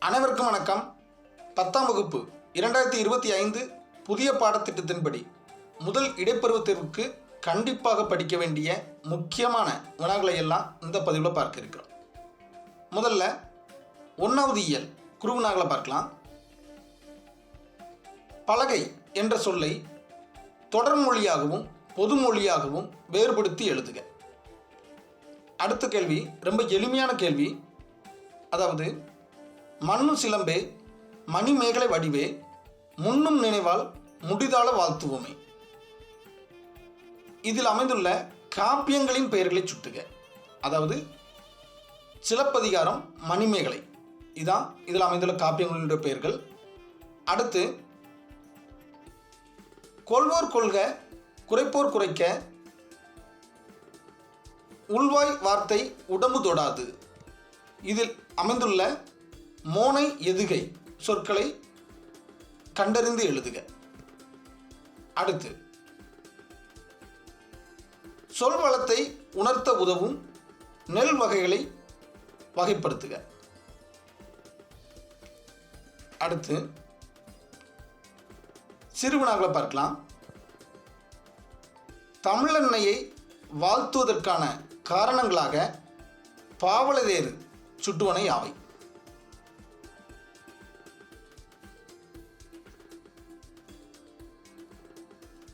அனைவருக்கும் வணக்கம். பத்தாம் வகுப்பு இரண்டாயிரத்தி இருபத்தி ஐந்து புதிய பாடத்திட்டத்தின்படி முதல் இடைப்பருவத் தேர்வுக்கு கண்டிப்பாக படிக்க வேண்டிய முக்கியமான வினாக்களை எல்லாம் இந்த பதிவில் பார்க்க இருக்கிறோம். முதல்ல ஒன்றாவது இயல் குறுவினாக்களை பார்க்கலாம். பலகை என்ற சொல்லை தொடர்மொழியாகவும் பொதுமொழியாகவும் வேறுபடுத்தி எழுதுக. அடுத்த கேள்வி ரொம்ப எளிமையான கேள்வி. அதாவது மண்ணு சிலம்பே மணிமேகலை வடிவே முன்னும் நினைவால் முடிதாள வாழ்த்துவோமே. இதில் அமைந்துள்ள காப்பியங்களின் பெயர்களை சுட்டுக. அதாவது சிலப்பதிகாரம் மணிமேகலை. இதான் இதில் அமைந்துள்ள காப்பியங்களுடைய பெயர்கள். அடுத்து கொள்வோர் கொள்க குறைப்போர் குறைக்க உள்வாய் வார்த்தை உடம்பு தொடாது. இதில் அமைந்துள்ள மோனை எதுகை சொற்களை கண்டறிந்து எழுதுக. அடுத்து சொல் வளத்தை உணர்த்த உதவும் நெல் வகைகளை வகைப்படுத்துக. அடுத்து சிறுவினாக்களை பார்க்கலாம். தமிழெண்ணையை வாழ்த்துவதற்கான காரணங்களாக பாவலதேறு சுட்டுவனை யாவை?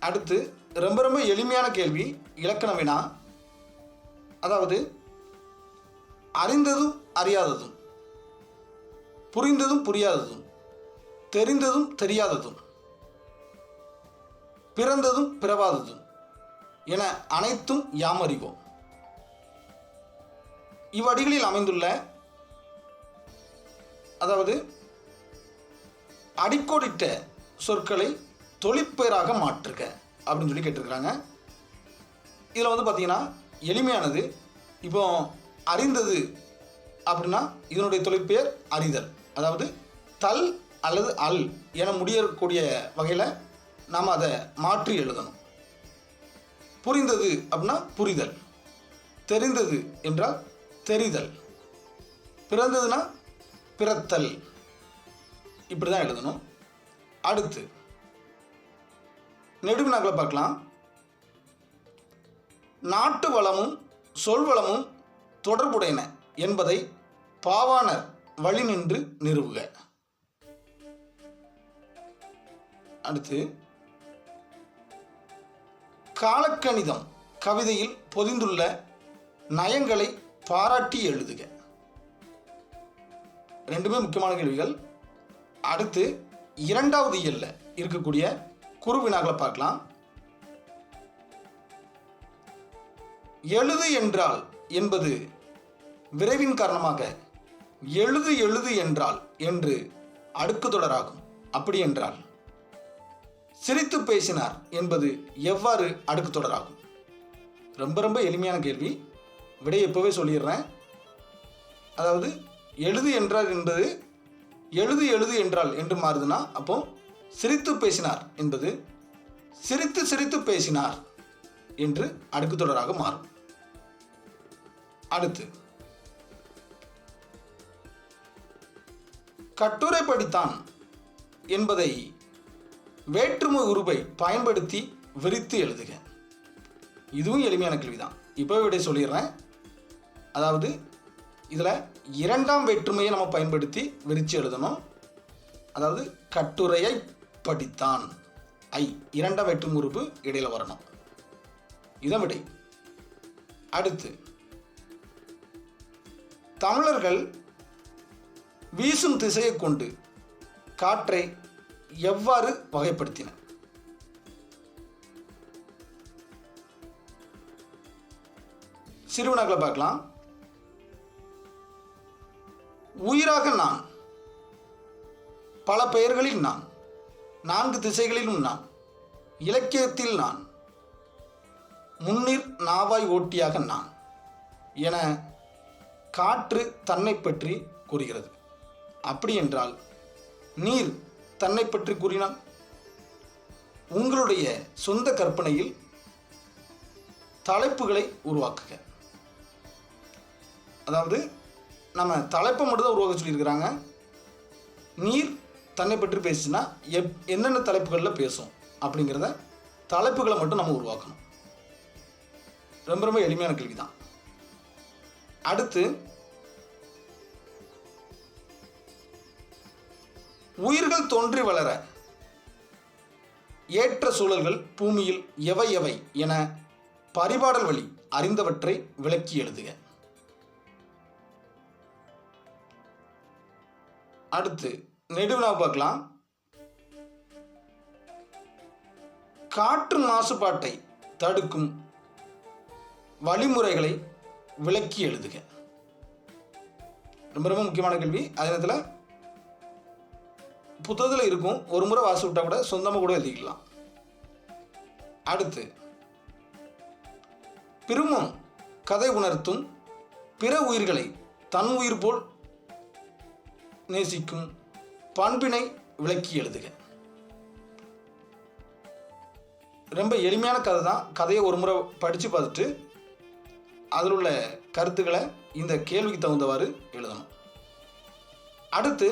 அடுத்து ரொம்ப ரொம்ப எளிமையான கேள்வி இலக்கண வினா. அதாவது அறிந்ததும் அறியாததும் புரிந்ததும் புரியாததும் தெரிந்ததும் தெரியாததும் பிறந்ததும் பிறவாததும் என அனைத்தும் யாம் அறிவோம். இவ்வடிகளில் அமைந்துள்ள அதாவது அடிக்கோடிட்ட சொற்களை தொழிற்பெயராக மாற்றுக அப்படின்னு சொல்லி கேட்டிருக்கிறாங்க. இதில் வந்து பார்த்தீங்கன்னா எளிமையானது இப்போ அறிந்தது அப்படின்னா இதனுடைய தொழிற்பெயர் அறிதல். அதாவது தல் அல்லது அல் என முடியக்கூடிய வகையில் நாம் அதை மாற்றி எழுதணும். புரிந்தது அப்படின்னா புரிதல். தெரிந்தது என்றால் தெரிதல். பிறந்ததுன்னா பிறத்தல். இப்படி தான் எழுதணும். அடுத்து நெடுவினாக்களை பார்க்கலாம். நாட்டு வளமும் சொல்வளமும் தொடர்புடையன என்பதை பாவாணர் வழி நின்று நிறுவுக. அடுத்து காலக்கணிதம் கவிதையில் பொதிந்துள்ள நயங்களை பாராட்டி எழுதுக. ரெண்டுமே முக்கியமான கேள்விகள். அடுத்து இரண்டாவது இயல்ல இருக்கக்கூடிய குறுவினாக்களை பார்க்கலாம். எழுது என்றால் என்பது விரைவின் காரணமாக எழுது எழுது என்றால் என்று அடுக்கு தொடராகும். அப்படி என்றால் சிரித்து பேசினார் என்பது எவ்வாறு அடுக்கு தொடராகும்? ரொம்ப ரொம்ப எளிமையான கேள்வி. விடை எப்போவே சொல்லிடுறேன். அதாவது எழுது என்றால் என்பது எழுது எழுது என்றால் என்று மாறுதுன்னா அப்போ சிரித்து பேசினார் என்பது சிரித்து சிரித்து பேசினார் என்று அடுக்கு தொடராக மாறும். அடுத்து. கட்டுரை படித்தான் என்பதை வேற்றுமை உருவை பயன்படுத்தி விரித்து எழுதுக. இதுவும் எளிமையான கேள்விதான். இப்போ விட சொல்லிடுறேன். அதாவது இதில் இரண்டாம் வேற்றுமையை நம்ம பயன்படுத்தி விரித்து எழுதணும். அதாவது கட்டுரையை படித்தான் ஐ இரண்டாம் வெட்டும் உறுப்பு இடையில வரணும். இதான் விடை அடுத்து தமிழர்கள் வீசும் திசையை கொண்டு காற்றை எவ்வாறு வகைப்படுத்தினர் சிறுவனாக்களை பார்க்கலாம். உயிராக நான் பல பெயர்களில் நான் நான்கு திசைகளிலும் நான் இலக்கியத்தில் நான் முன்னிற் நாவாய் ஓட்டியாக நான் என காற்று தன்னை பற்றி கூறுகிறது. அப்படி என்றால் நீர் தன்னை பற்றி கூறினால் உங்களுடைய சொந்த கற்பனையில் தலைப்புகளை உருவாக்குக. அதாவது நம்ம தலைப்பை மட்டும்தான் உருவாக்க சொல்லியிருக்கிறாங்க. நீர் தன்னை பற்றி பேசினா எப் என்னென்ன தலைப்புகளில் பேசும் அப்படிங்கிறத தலைப்புகளை மட்டும் நம்ம உருவாக்கணும். ரொம்ப ரொம்ப எளிமையான கேள்வி தான் அடுத்து உயிர்கள் தோன்றி வளர ஏற்ற சூழல்கள் பூமியில் எவை எவை என பரிபாடல் வழி அறிந்தவற்றை விளக்கி எழுதுக. அடுத்து நெடுவினா பார்க்கலாம். காற்று மாசுபாட்டை தடுக்கும் வழிமுறைகளை விளக்கி எழுதுக. ரொம்ப ரொம்ப முக்கியமான கேள்வி. அதே நேரத்தில் புத்தகத்தில் இருக்கும் ஒரு முறை வாசி விட்டால் கூட சொந்தமாக கூட எழுதிக்கலாம். அடுத்து பிருமம் கதை உணர்த்தும் பிற உயிர்களை தன் உயிர் போல் நேசிக்கும் பண்பினை விளக்கி எழுதுக. ரொம்ப எளிமையான கதை தான் கதையை ஒரு முறை படித்து பார்த்துட்டு அதில் உள்ள கருத்துக்களை இந்த கேள்விக்கு தகுந்தவாறு எழுதணும். அடுத்து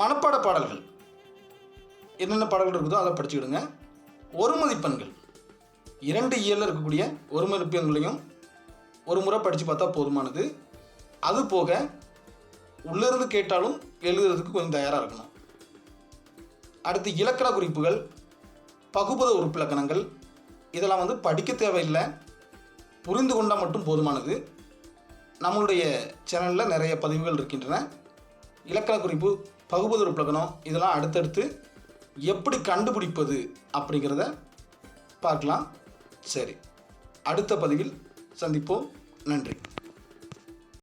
மனப்பாட பாடல்கள். என்னென்ன பாடல்கள் இருக்குதோ அதை படிச்சுக்கிடுங்க. ஒரு மதிப்பெண்கள். இரண்டு இயலில் இருக்கக்கூடிய ஒரு மதிப்பெண்களையும் ஒரு முறை படித்து பார்த்தா போதுமானது. அது போக உள்ளிருந்து கேட்டாலும் எழுதுறதுக்கு கொஞ்சம் தயாராக இருக்கணும் அடுத்து இலக்கண குறிப்புகள் பகுபத உறுப்பிலக்கணங்கள் இதெல்லாம் வந்து படிக்க தேவையில்லை. புரிந்து கொண்டால் மட்டும் போதுமானது. நம்மளுடைய சேனலில் நிறைய பதிவுகள் இருக்கின்றன. இலக்கண குறிப்பு பகுபத உறுப்பிலக்கணம் இதெல்லாம் அடுத்தடுத்து எப்படி கண்டுபிடிப்பது அப்படிங்கிறத பார்க்கலாம். சரி அடுத்த பதிவில் சந்திப்போம். நன்றி.